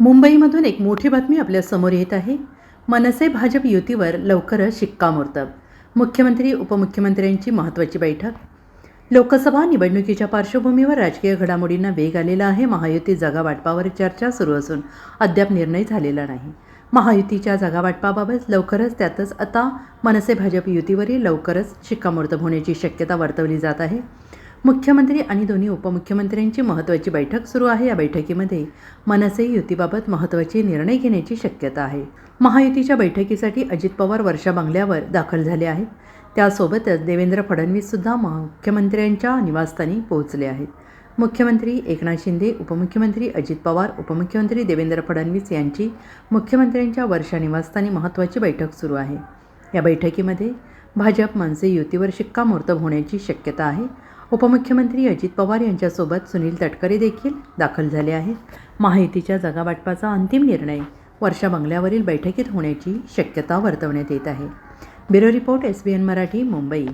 मुंबईमधून एक मोठी बातमी आपल्यासमोर येत आहे. मनसे भाजप युतीवर लवकरच शिक्कामोर्तब मुख्यमंत्री उपमुख्यमंत्र्यांची महत्त्वाची बैठक. लोकसभा निवडणुकीच्या पार्श्वभूमीवर राजकीय घडामोडींना वेग आलेला आहे. महायुती जागा वाटपावर चर्चा सुरू असून अद्याप निर्णय झालेला नाही. महायुतीच्या जागा वाटपाबाबत लवकरच त्यातच आता मनसे भाजप युतीवरील लवकरच शिक्कामोर्तब होण्याची शक्यता वर्तवली जात आहे. मुख्यमंत्री आणि दोन्ही उपमुख्यमंत्र्यांची महत्त्वाची बैठक सुरू आहे. या बैठकीमध्ये मनसे युतीबाबत महत्त्वाचे निर्णय घेण्याची शक्यता आहे. महायुतीच्या बैठकीसाठी अजित पवार वर्षा बंगल्यावर दाखल झाले आहेत. त्यासोबतच देवेंद्र फडणवीससुद्धा मुख्यमंत्र्यांच्या निवासस्थानी पोहोचले आहेत. मुख्यमंत्री एकनाथ शिंदे उपमुख्यमंत्री अजित पवार उपमुख्यमंत्री देवेंद्र फडणवीस यांची मुख्यमंत्र्यांच्या वर्षा निवासस्थानी महत्त्वाची बैठक सुरू आहे. या बैठकीमध्ये भाजप मनसे युतीवर शिक्कामोर्तब होण्याची शक्यता आहे. उपमुख्यमंत्री अजित पवार यांच्यासोबत सुनील तटकरे देखील दाखल झाले आहेत. महायुतीच्या जगावाटपाचा अंतिम निर्णय वर्षा बंगल्यावरील बैठकीत होण्याची शक्यता वर्तवण्यात येत आहे. Bureau report S B N Marathi Mumbai.